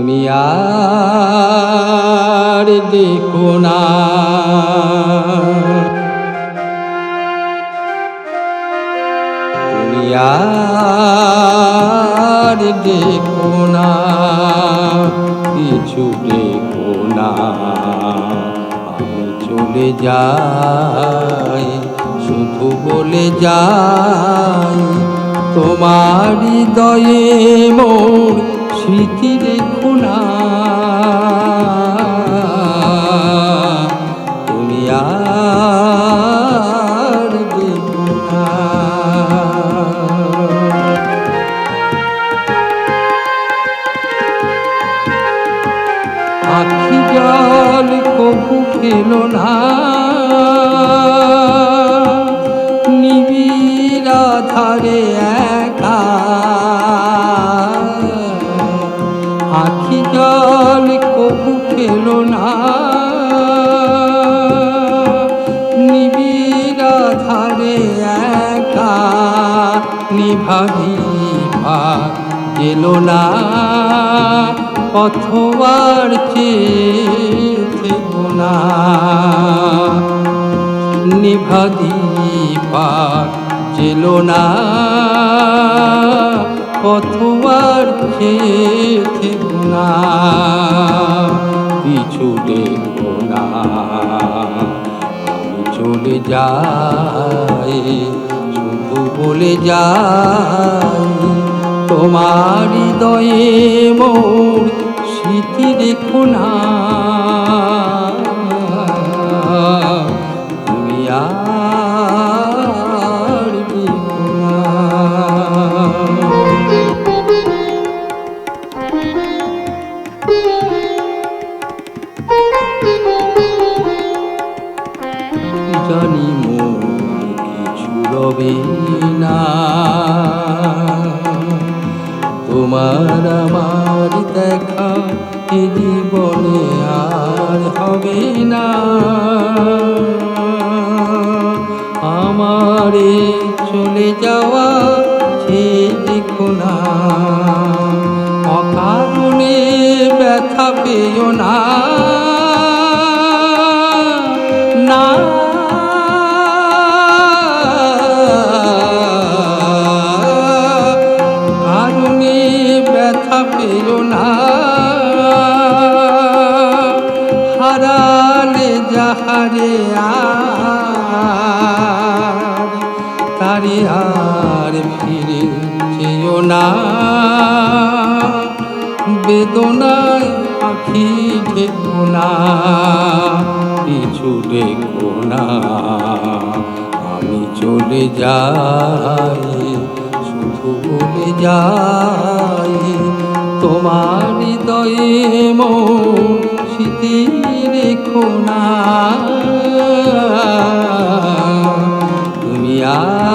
তুমি আর দেখো না তুমি আর দেখো না কিছু দেখো না আমি চলে যাই, শুধু বলে যাই, তোমার হৃদয়ে মোর স্মৃতি দেখো না। তুমি আর আখি জল কবু খেলো না। খেলো না। নিবিড়া ধারে একা, নিভাবি গেল না। পথবার চেয়ে না নিভাদি পার না। পথবার চেয়ে না আমি যায় শুধু বলে যায় তোমার হৃদয়ে মোর স্মৃতি দেখো না। দেখা এ জীবনে আর হবে না। আমারে চলে যাওয়া সে দেখো না। অকারণে ব্যথা পেও না না। ব্যথা পেও না। হারালে যাহারে তারে আর ফিরে চেও না। বেদনায় আখি ঢেকো না, কিছু দেখো না। আমি চলে যাই। ভুলে যাই তোমার দয়ে মিতির খুনা। তুমি আর